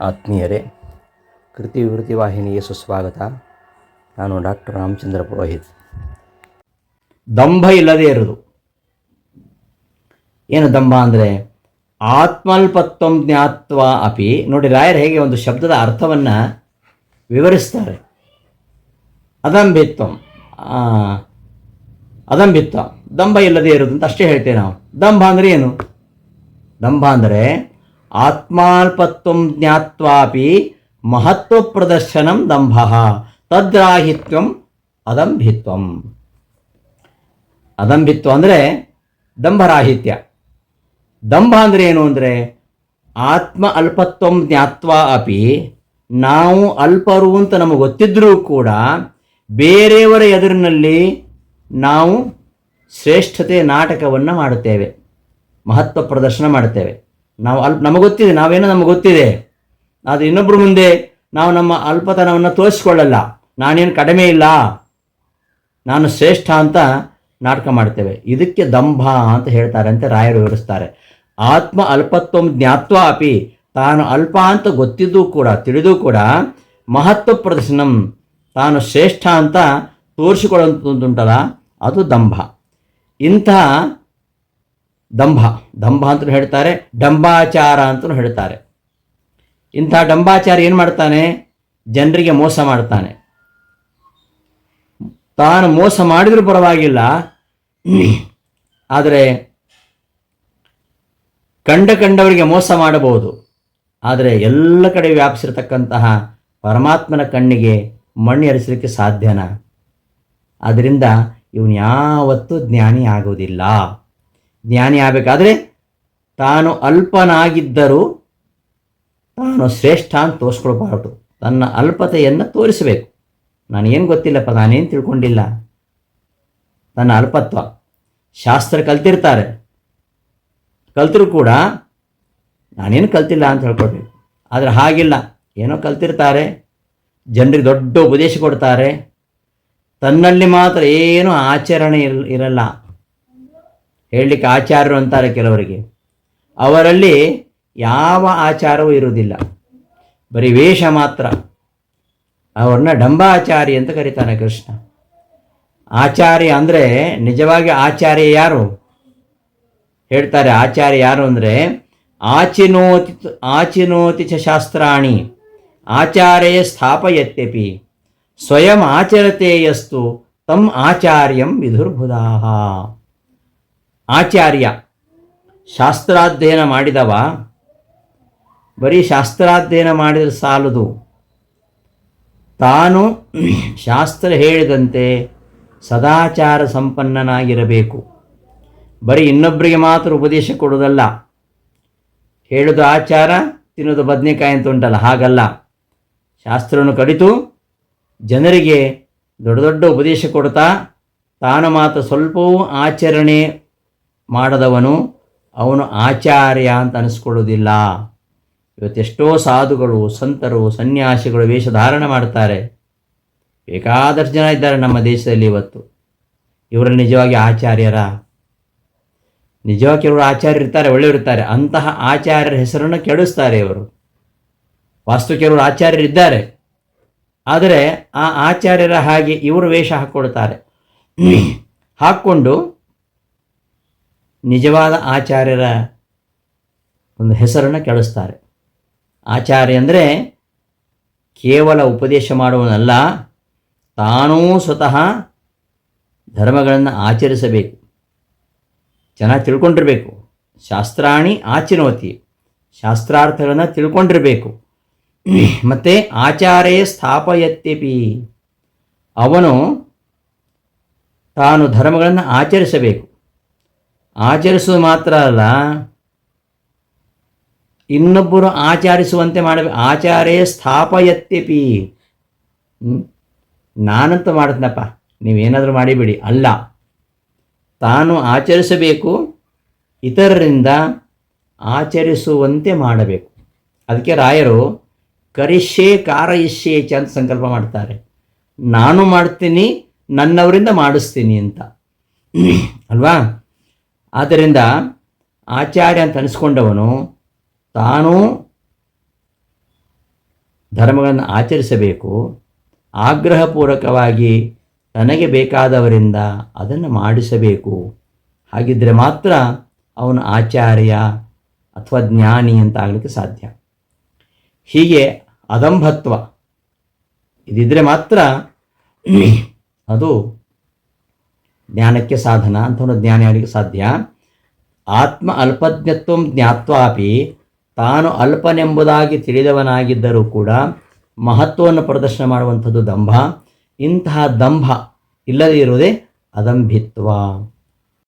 ಆತ್ಮೀಯರೇ ಕೃತಿ ವಿವೃತಿ ವಾಹಿನಿಗೆ ಸುಸ್ವಾಗತ ನಾನು ಡಾಕ್ಟರ್ ರಾಮಚಂದ್ರ ಪುರೋಹಿತ್. ದಂಭ ಇಲ್ಲದೇ ಇರೋದು ಏನು ದಂಭ ಅಂದರೆ? ಆತ್ಮಲ್ಪತ್ವಂ ಜ್ಞಾತ್ವ ಅಪಿ. ನೋಡಿ ರಾಯರ್ ಹೇಗೆ ಒಂದು ಶಬ್ದದ ಅರ್ಥವನ್ನು ವಿವರಿಸ್ತಾರೆ. ಅದಂಭಿತ್ವಂ ಆ, ಅದಂಭಿತ್ವ ದಂಭ ಇಲ್ಲದೇ ಇರೋದು ಅಂತ ಅಷ್ಟೇ ಹೇಳ್ತೇವೆ ನಾವು. ದಂಭ ಅಂದರೆ ಏನು? ದಂಭ ಅಂದರೆ ಆತ್ಮಾಲ್ಪತ್ವಂ ಜ್ಞಾತ್ವಾಪಿ ಮಹತ್ವ ಪ್ರದರ್ಶನಂ ದಂಭ, ತದ್ರಾಹಿತ್ವಂ ಅದಂಭಿತ್ವಂ. ಅದಂಭಿತ್ವ ಅಂದರೆ ದಂಭರಾಹಿತ್ಯ. ದಂಭ ಅಂದರೆ ಏನು ಅಂದರೆ ಆತ್ಮ ಅಲ್ಪತ್ವಂ ಜ್ಞಾತ್ವ ಅಪಿ, ನಾವು ಅಲ್ಪರು ಅಂತ ನಮಗೆ ಗೊತ್ತಿದ್ದರೂ ಕೂಡ ಬೇರೆಯವರ ಎದುರಿನಲ್ಲಿ ನಾವು ಶ್ರೇಷ್ಠತೆ ನಾಟಕವನ್ನು ಮಾಡುತ್ತೇವೆ, ಮಹತ್ವ ಪ್ರದರ್ಶನ ಮಾಡುತ್ತೇವೆ. ನಾವು ಅಲ್ಪ, ನಮಗೆ ಗೊತ್ತಿದೆ, ನಾವೇನೋ ನಮಗೆ ಗೊತ್ತಿದೆ. ಆದರೆ ಇನ್ನೊಬ್ಬರ ಮುಂದೆ ನಾವು ನಮ್ಮ ಅಲ್ಪತನವನ್ನು ತೋರಿಸ್ಕೊಳ್ಳಲ್ಲ. ನಾನೇನು ಕಡಿಮೆ ಇಲ್ಲ. ನಾನು ಶ್ರೇಷ್ಠ ಅಂತ ನಾಟಕ ಮಾಡ್ತೇವೆ. ಇದಕ್ಕೆ ದಂಭ ಅಂತ ಹೇಳ್ತಾರೆ ಅಂತ ರಾಯರು ವಿವರಿಸ್ತಾರೆ. ಆತ್ಮ ಅಲ್ಪತ್ವಂ ಜ್ಞಾತ್ವ ಅಪಿ. ತಾನು ಅಲ್ಪ ಅಂತ ಗೊತ್ತಿದ್ದು ಕೂಡ, ತಿಳಿದು ಕೂಡ ಮಹತ್ವ ಪ್ರದರ್ಶನಂ. ತಾನು ಶ್ರೇಷ್ಠ ಅಂತ ತೋರಿಸಿಕೊಳ್ಳುವಂಥದ್ದುಂಟಲ್ಲ ಅದು ದಂಭ. ಇಂತಹ ದಂಭ. ದಂಭ ಅಂತ ಹೇಳ್ತಾರೆ, ಡಂಬಾಚಾರ ಅಂತಲೂ ಹೇಳ್ತಾರೆ. ಇಂಥ ಡಂಬಾಚಾರ ಏನು ಮಾಡ್ತಾನೆ? ಜನರಿಗೆ ಮೋಸ ಮಾಡ್ತಾನೆ. ತಾನು ಮೋಸ ಮಾಡಿದರೂ ಪರವಾಗಿಲ್ಲ, ಆದರೆ ಕಂಡ ಕಂಡವರಿಗೆ ಮೋಸ ಮಾಡಬಹುದು. ಆದರೆ ಎಲ್ಲ ಕಡೆ ವ್ಯಾಪಿಸಿರತಕ್ಕಂತಹ ಪರಮಾತ್ಮನ ಕಣ್ಣಿಗೆ ಮಣ್ಣು ಎರಿಸಲಿಕ್ಕೆ ಸಾಧ್ಯನಾ? ಆದ್ದರಿಂದ ಇವನು ಯಾವತ್ತೂ ಜ್ಞಾನಿ ಆಗುವುದಿಲ್ಲ ಜ್ಞಾನಿ ಆಗಬೇಕಾದ್ರೆ ತಾನು ಅಲ್ಪನಾಗಿದ್ದರೂ ತಾನು ಶ್ರೇಷ್ಠ ಅಂತ ತೋರಿಸ್ಕೊಳ್ಬಾರ್ದು. ತನ್ನ ಅಲ್ಪತೆಯನ್ನು ತೋರಿಸಬೇಕು. ನಾನೇನು ಗೊತ್ತಿಲ್ಲಪ್ಪ, ನಾನೇನು ತಿಳ್ಕೊಂಡಿಲ್ಲ. ನನ್ನ ಅಲ್ಪತ್ವ. ಶಾಸ್ತ್ರ ಕಲ್ತಿರ್ತಾರೆ. ಕಲ್ತರೂ ಕೂಡ ನಾನೇನು ಕಲ್ತಿಲ್ಲ ಅಂತ ಹೇಳ್ಕೊಳ್ಬೇಕು. ಆದರೆ ಹಾಗಿಲ್ಲ. ಏನೋ ಕಲ್ತಿರ್ತಾರೆ. ಜನರಿಗೆ ದೊಡ್ಡ ಉಪದೇಶ ಕೊಡ್ತಾರೆ. ತನ್ನಲ್ಲಿ ಮಾತ್ರ ಏನೂ ಆಚರಣೆ ಇರ, ಇರಲ್ಲ. ಹೇಳಲಿಕ್ಕೆ ಆಚಾರ್ಯರು ಅಂತಾರೆ ಕೆಲವರಿಗೆ. ಅವರಲ್ಲಿ ಯಾವ ಆಚಾರವೂ ಇರುವುದಿಲ್ಲ. ಬರೀ ವೇಷ ಮಾತ್ರ. ಅವ್ರನ್ನ ಡಂಬಾಚಾರಿ ಅಂತ ಕರೀತಾನೆ ಕೃಷ್ಣ. ಆಚಾರ್ಯ ಅಂದರೆ ನಿಜವಾಗಿ ಆಚಾರ್ಯ ಯಾರು? ಹೇಳ್ತಾರೆ ಆಚಾರ್ಯ ಯಾರು ಅಂದರೆ ಆಚಿನೋತಿ ಆಚಿನೋತಿ ಚ ಶಾಸ್ತ್ರಾಣಿ ಆಚಾರ್ಯ ಸ್ಥಾಪಯತ್ಯಪಿ ಸ್ವಯಂ ಆಚರತೆಯಸ್ತು ತಮ್ ಆಚಾರ್ಯಂ ವಿಧುರ್ಬುಧಾಹ ಆಚಾರ್ಯ ಶಾಸ್ತ್ರಾಧ್ಯಯನ ಮಾಡಿದವ, ಬರೀ ಶಾಸ್ತ್ರಾಧ್ಯಯನ ಮಾಡಿದರೆ ಸಾಲದು. ತಾನು ಶಾಸ್ತ್ರ ಹೇಳಿದಂತೆ ಸದಾಚಾರ ಸಂಪನ್ನನಾಗಿರಬೇಕು. ಬರೀ ಇನ್ನೊಬ್ಬರಿಗೆ ಮಾತ್ರ ಉಪದೇಶ ಕೊಡೋದಲ್ಲ ಹೇಳೋದು ಆಚಾರ, ತಿನ್ನೋದು ಬದನೆಕಾಯಿ ಅಂತ ಉಂಟಲ್ಲ, ಹಾಗಲ್ಲ. ಶಾಸ್ತ್ರವನ್ನು ಕಡಿತು ಜನರಿಗೆ ದೊಡ್ಡ ದೊಡ್ಡ ಉಪದೇಶ ಕೊಡ್ತಾ ತಾನು ಮಾತ್ರ ಸ್ವಲ್ಪವೂ ಆಚರಣೆ ಮಾಡದವನು ಅವನು ಆಚಾರ್ಯ ಅಂತ ಅನಿಸ್ಕೊಳ್ಳೋದಿಲ್ಲ. ಇವತ್ತೆಷ್ಟೋ ಸಾಧುಗಳು, ಸಂತರು, ಸನ್ಯಾಸಿಗಳು ವೇಷಧಾರಣ ಮಾಡ್ತಾರೆ ಬೇಕಾದಷ್ಟು ಜನ ಇದ್ದಾರೆ ನಮ್ಮ ದೇಶದಲ್ಲಿ ಇವತ್ತು. ಇವರು ನಿಜವಾಗಿ ಆಚಾರ್ಯರ? ನಿಜವಾಗಿ ಕೆಲವರು ಆಚಾರ್ಯರು ಇರ್ತಾರೆ ಅಂತಹ ಆಚಾರ್ಯರ ಹೆಸರನ್ನು ಕೆಡಿಸ್ತಾರೆ ಇವರು. ವಾಸ್ತು ಕೆಲವರು ಆಚಾರ್ಯರಿದ್ದಾರೆ ಆದರೆ ಆ ಆಚಾರ್ಯರ ಹಾಗೆ ಇವರು ವೇಷ ಹಾಕ್ಕೊಡ್ತಾರೆ ಹಾಕ್ಕೊಂಡು ನಿಜವಾದ ಆಚಾರ್ಯರ ಒಂದು ಹೆಸರನ್ನು ಕೆಡಿಸ್ತಾರೆ. ಆಚಾರ್ಯ ಅಂದರೆ ಕೇವಲ ಉಪದೇಶ ಮಾಡುವನಲ್ಲ, ತಾನೂ ಸ್ವತಃ ಧರ್ಮಗಳನ್ನು ಆಚರಿಸಬೇಕು. ಚೆನ್ನಾಗಿ ತಿಳ್ಕೊಂಡಿರಬೇಕು. ಶಾಸ್ತ್ರಾಣಿ ಆಚಿನೋತಿ, ಶಾಸ್ತ್ರಾರ್ಥಗಳನ್ನು ತಿಳ್ಕೊಂಡಿರಬೇಕು. ಮತ್ತು ಆಚಾರ್ಯ ಸ್ಥಾಪಯತ್ಯಪಿ, ಅವನು ತಾನು ಧರ್ಮಗಳನ್ನು ಆಚರಿಸಬೇಕು. ಆಚರಿಸುವುದು ಮಾತ್ರ ಅಲ್ಲ, ಇನ್ನೊಬ್ಬರು ಆಚರಿಸುವಂತೆ ಮಾಡಬೇಕು. ಆಚಾರೇ ಸ್ಥಾಪಯತ್ಯಪಿ? ನಾನಂತೂ ಮಾಡ್ತೀನಪ್ಪ, ನೀವೇನಾದರೂ ಮಾಡಿಬಿಡಿ. ಅಲ್ಲ, ತಾನು ಆಚರಿಸಬೇಕು, ಇತರರಿಂದ ಆಚರಿಸುವಂತೆ ಮಾಡಬೇಕು. ಅದಕ್ಕೆ ರಾಯರು, ಕರಿಷ್ಯೆ ಕಾರಯಿಷ್ಯೆ ಅಂತ ಸಂಕಲ್ಪ ಮಾಡ್ತಾರೆ. ನಾನು ಮಾಡ್ತೀನಿ, ನನ್ನವರಿಂದ ಮಾಡಿಸ್ತೀನಿ ಅಂತ. ಅಲ್ವಾ? ಆದ್ದರಿಂದ ಆಚಾರ್ಯ ಅಂತ ಅನಿಸ್ಕೊಂಡವನು ತಾನು ಧರ್ಮಗಳನ್ನು ಆಚರಿಸಬೇಕು, ಆಗ್ರಹಪೂರ್ವಕವಾಗಿ ತನಗೆ ಬೇಕಾದವರಿಂದ ಅದನ್ನು ಮಾಡಿಸಬೇಕು. ಹಾಗಿದ್ದರೆ ಮಾತ್ರ ಅವನು ಆಚಾರ್ಯ ಅಥವಾ ಜ್ಞಾನಿ ಅಂತ ಆಗಲಿಕ್ಕೆ ಸಾಧ್ಯ. ಹೀಗೆ ಅದಂಭತ್ವ. ಇದಿದ್ದರೆ ಮಾತ್ರ ಅದು ಜ್ಞಾನಕ್ಕೆ ಸಾಧನ ಅಂಥವನು ಜ್ಞಾನ ಯಾರಿಗೆ ಸಾಧ್ಯ. ಆತ್ಮ ಅಲ್ಪಜ್ಞತ್ವ ಜ್ಞಾತ್ವಾಪಿ, ತಾನು ಅಲ್ಪನೆಂಬುದಾಗಿ ತಿಳಿದವನಾಗಿದ್ದರೂ ಕೂಡ ಮಹತ್ವವನ್ನು ಪ್ರದರ್ಶನ ಮಾಡುವಂಥದ್ದು ದಂಭ. ಇಂತಹ ದಂಭ ಇಲ್ಲದೇ ಇರುವುದೇ ಅದಂಭಿತ್ವ